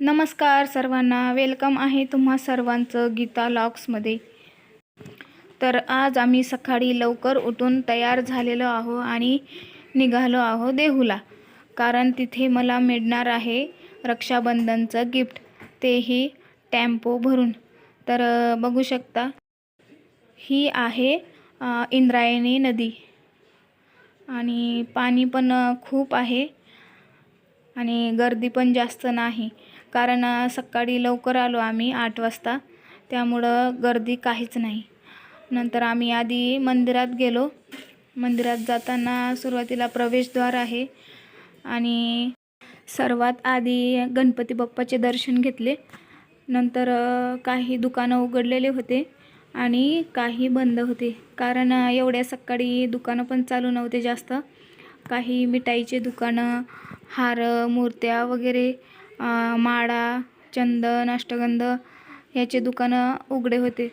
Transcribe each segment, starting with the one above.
नमस्कार सर्वांना. वेलकम आहे तुम्हा सर्वांचं गीता लॉक्समध्ये. तर आज आम्ही सकाळी लवकर उठून तयार झालेलो आहो आणि निघालो आहो देहूला. कारण तिथे मला मिळणार आहे रक्षाबंधनचं गिफ्ट. तेही टॅम्पो भरून. तर बघू शकता ही आहे इंद्रायणी नदी. आणि पाणी पण खूप आहे. आणि गर्दी पण जास्त नाही. कारण सकाळी लवकर आलो आम्ही आठ वाजता. त्यामुळं गर्दी काहीच नाही. नंतर आम्ही आधी मंदिरात गेलो. मंदिरात जाताना सुरुवातीला प्रवेशद्वार आहे. आणि सर्वात आधी गणपती बाप्पाचे दर्शन घेतले. नंतर काही दुकानं उघडलेले होते आणि काही बंद होते. कारण एवढ्या सकाळी दुकानं पण चालू नव्हते जास्त. काही मिठाईचे दुकानं हार मूर्त्या वगैरे माळा चंदन अष्टगंध याचे दुकानं उघडे होते.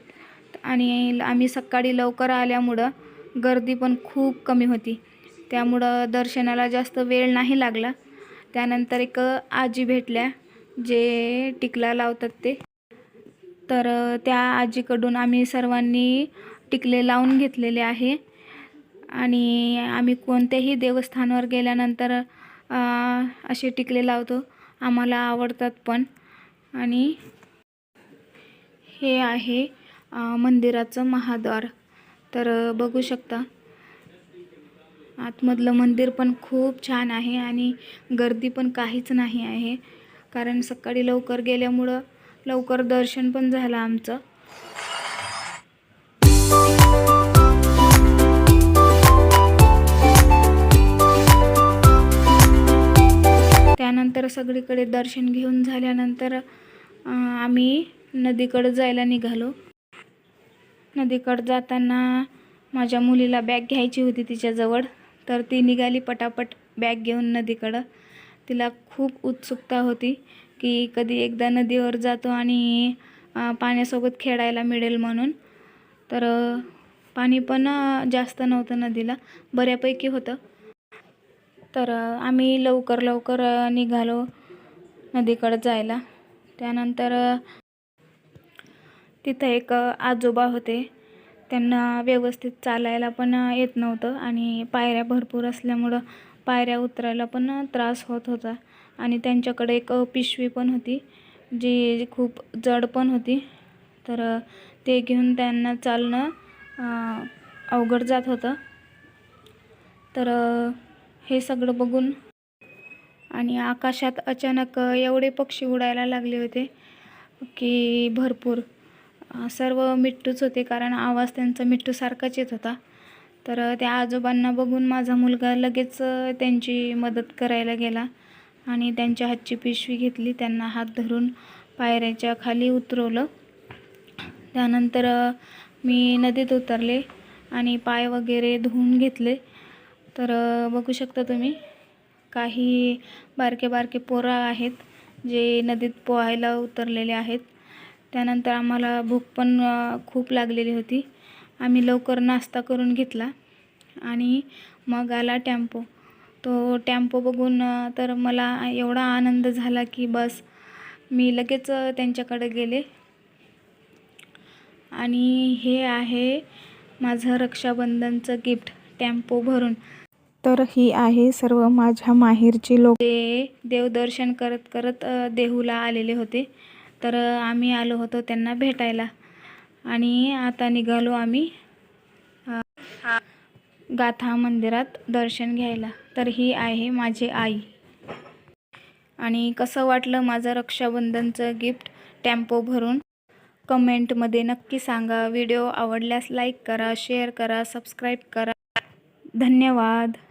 आणि आम्ही सकाळी लवकर आल्यामुळं गर्दी पण खूप कमी होती. त्यामुळं दर्शनाला जास्त वेळ नाही लागला. त्यानंतर एक आजी भेटल्या जे टिकला लावतात ते. तर त्या आजीकडून आम्ही सर्वांनी टिकले लावून घेतलेले आहे. आणि आम्ही कोणत्याही देवस्थानावर गेल्यानंतर असे टिकले लावतो. आम्हाला आवडतात पण. आणि हे आहे मंदिराचं महाद्वार. तर बघू शकता. आतमधलं मंदिर पण खूप छान आहे आणि गर्दी पण काहीच नाही आहे. कारण सकाळी लवकर गेल्यामुळं लवकर दर्शन पण झालं आमचं. त्यानंतर सगळीकडे दर्शन घेऊन झाल्यानंतर आम्ही नदीकडं जायला निघालो. नदीकडं जाताना माझ्या मुलीला बॅग घ्यायची होती तिच्याजवळ. तर ती निघाली पटापट बॅग घेऊन नदीकडं. तिला खूप उत्सुकता होती की कधी एकदा नदीवर जातो आणि पाण्यासोबत खेळायला मिळेल म्हणून. तर पाणी पण जास्त नव्हतं नदीला. बऱ्यापैकी होतं. तर आम्ही लवकर लवकर निघालो नदीकडं जायला. त्यानंतर तिथं एक आजोबा होते. त्यांना व्यवस्थित चालायला पण येत नव्हतं आणि पायऱ्या भरपूर असल्यामुळं पायऱ्या उतरायला पण त्रास होत होता. आणि त्यांच्याकडे एक पिशवी पण होती जी खूप जड पण होती. तर ते घेऊन त्यांना चालणं अवघड जात होतं. तर हे सगळं बघून. आणि आकाशात अचानक एवढे पक्षी उडायला लागले होते की भरपूर. सर्व मिट्टूच होते कारण आवाज त्यांचा मिट्टूसारखाच येत होता. तर त्या आजोबांना बघून माझा मुलगा लगेच त्यांची मदत करायला गेला आणि त्यांच्या हातची पिशवी घेतली त्यांना हात धरून पायऱ्याच्या खाली उतरवलं. त्यानंतर मी नदीत उतरले आणि पाय वगैरे धुवून घेतले. तर बघू शकता तुम्ही काही बारके बारके पोरं आहेत जे नदीत पोहायला उतरलेले आहेत. त्यानंतर आम्हाला भूक पण खूप लागलेली होती. आम्ही लवकर नाश्ता करून घेतला आणि मग आला टॅम्पो. तो टॅम्पो बघून तर मला एवढा आनंद झाला की बस मी लगेच त्यांच्याकडे गेले. आणि हे आहे माझं रक्षाबंधनचं गिफ्ट. टॅम्पो भरून. तर ही आहे सर्व माझ्या माहेरची लोक. ते देवदर्शन करत करत देहूला आलेले होते. तर आम्ही आलो होतो त्यांना भेटायला. आणि आता निघालो आम्ही गाथा मंदिरात दर्शन घ्यायला. तर ही आहे माझी आई. आणि कसं वाटलं माझं रक्षाबंधनचं गिफ्ट टॅम्पो भरून? कमेंटमध्ये नक्की सांगा. व्हिडिओ आवडल्यास लाईक करा शेअर करा सबस्क्राईब करा. धन्यवाद.